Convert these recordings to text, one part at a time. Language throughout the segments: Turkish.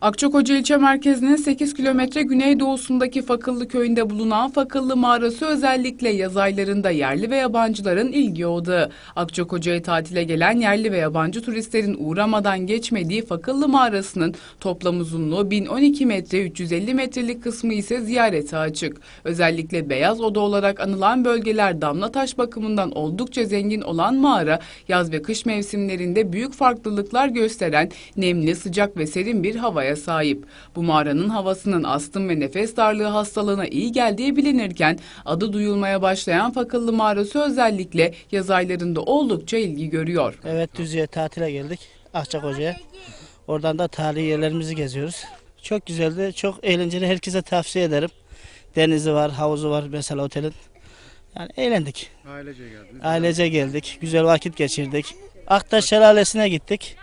Akçakoca ilçe merkezinin 8 kilometre güneydoğusundaki Fakıllı köyünde bulunan Fakıllı mağarası özellikle yaz aylarında yerli ve yabancıların ilgi odağı. Akçakoca'ya tatile gelen yerli ve yabancı turistlerin uğramadan geçmediği Fakıllı mağarasının toplam uzunluğu 1012 metre 350 metrelik kısmı ise ziyarete açık. Özellikle beyaz oda olarak anılan bölgeler damla taş bakımından oldukça zengin olan mağara yaz ve kış mevsimlerinde büyük farklılıklar gösteren nemli, sıcak ve serin bir havaya sahip. Bu mağaranın havasının astım ve nefes darlığı hastalığına iyi geldiği bilinirken adı duyulmaya başlayan Fakıllı Mağarası özellikle yaz aylarında oldukça ilgi görüyor. Evet Düzce'ye tatile geldik. Akçakoca'ya. Oradan da tarihi yerlerimizi geziyoruz. Çok güzeldi, çok eğlenceli. Herkese tavsiye ederim. Denizi var, havuzu var mesela otelin. Yani eğlendik. Ailece geldiniz. Ailece geldik. Güzel vakit geçirdik. Aktaş Şelalesi'ne gittik.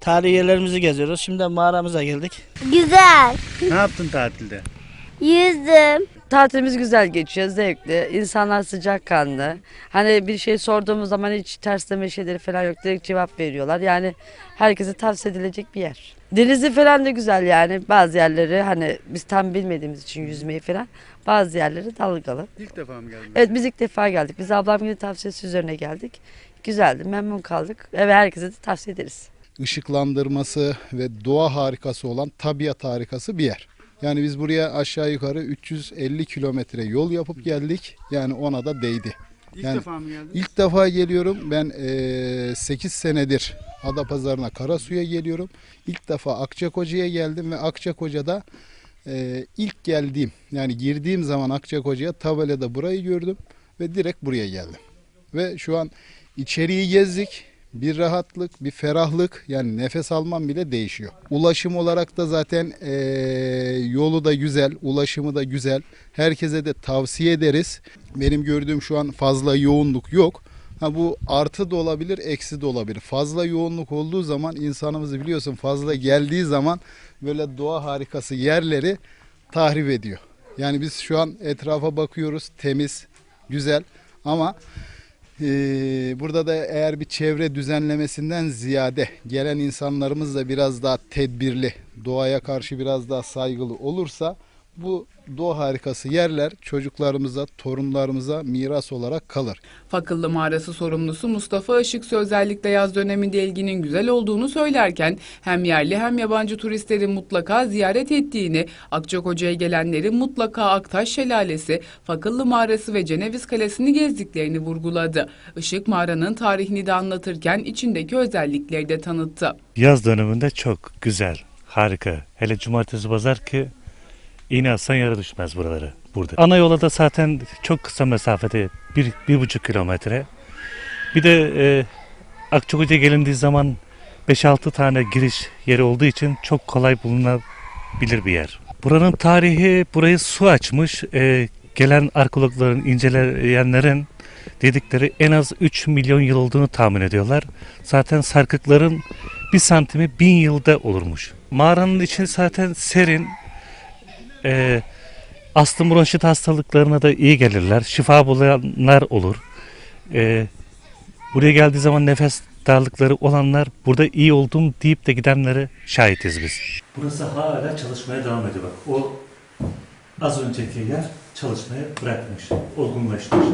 Tarihi yerlerimizi geziyoruz. Şimdi de mağaramıza geldik. Güzel. Ne yaptın tatilde? Yüzdüm. Tatilimiz güzel geçiyor, zevkli. İnsanlar sıcakkanlı. Hani bir şey sorduğumuz zaman hiç tersleme şeyleri falan yok. Direkt cevap veriyorlar. Yani herkese tavsiye edilecek bir yer. Denizi falan da güzel yani. Bazı yerleri hani biz tam bilmediğimiz için yüzmeyi falan. Bazı yerleri dalgalı. İlk defa mı geldin? Evet biz ilk defa geldik. Biz ablamın tavsiyesi üzerine geldik. Güzeldi, memnun kaldık. Ve herkese de tavsiye ederiz. Işıklandırması ve doğa harikası olan tabiat harikası bir yer. Yani biz buraya aşağı yukarı 350 kilometre yol yapıp geldik. Yani ona da değdi. İlk yani- defa mı geldin? İlk defa geliyorum. Ben 8 senedir Adapazarı'na Karasu'ya geliyorum. İlk defa Akçakoca'ya geldim ve Akçakoca'da eee, ilk geldiğim yani girdiğim zaman Akçakoca'ya tabelada burayı gördüm ve direkt buraya geldim. Ve şu an içeriği gezdik. Bir rahatlık, bir ferahlık yani nefes almam bile değişiyor. Ulaşım olarak da zaten eee, yolu da güzel, ulaşımı da güzel. Herkese de tavsiye ederiz. Benim gördüğüm şu an fazla yoğunluk yok. Ha bu artı da olabilir, eksi de olabilir. Fazla yoğunluk olduğu zaman insanımızı biliyorsun fazla geldiği zaman böyle doğa harikası yerleri tahrip ediyor. Yani biz şu an etrafa bakıyoruz, temiz, güzel ama burada da eğer bir çevre düzenlemesinden ziyade gelen insanlarımız da biraz daha tedbirli, doğaya karşı biraz daha saygılı olursa bu doğa harikası yerler çocuklarımıza, torunlarımıza miras olarak kalır. Fakıllı Mağarası sorumlusu Mustafa Işıksı özellikle yaz döneminde ilginin güzel olduğunu söylerken hem yerli hem yabancı turistlerin mutlaka ziyaret ettiğini, Akçakoca'ya gelenlerin mutlaka Aktaş Şelalesi, Fakıllı Mağarası ve Ceneviz Kalesi'ni gezdiklerini vurguladı. Işık mağaranın tarihini de anlatırken içindeki özellikleri de tanıttı. Yaz döneminde çok güzel, harika. Hele cumartesi pazar ki iğne atsan yere düşmez buraları burada. Ana yola da zaten çok kısa mesafede bir, bir buçuk kilometre. Bir de e, Akçakoca'ya gelindiği zaman 5-6 tane giriş yeri olduğu için çok kolay bulunabilir bir yer. Buranın tarihi burayı su açmış. E, gelen arkeologların, inceleyenlerin dedikleri en az 3 milyon yıl olduğunu tahmin ediyorlar. Zaten sarkıkların bir santimi bin yılda olurmuş. Mağaranın içi zaten serin. Ee, astım bronşit hastalıklarına da iyi gelirler. Şifa bulanlar olur. Ee, buraya geldiği zaman nefes darlıkları olanlar burada iyi oldum deyip de gidenlere şahitiz biz. Burası hala çalışmaya devam ediyor. Bak o az önceki yer çalışmaya bırakmış, olgunlaşmış.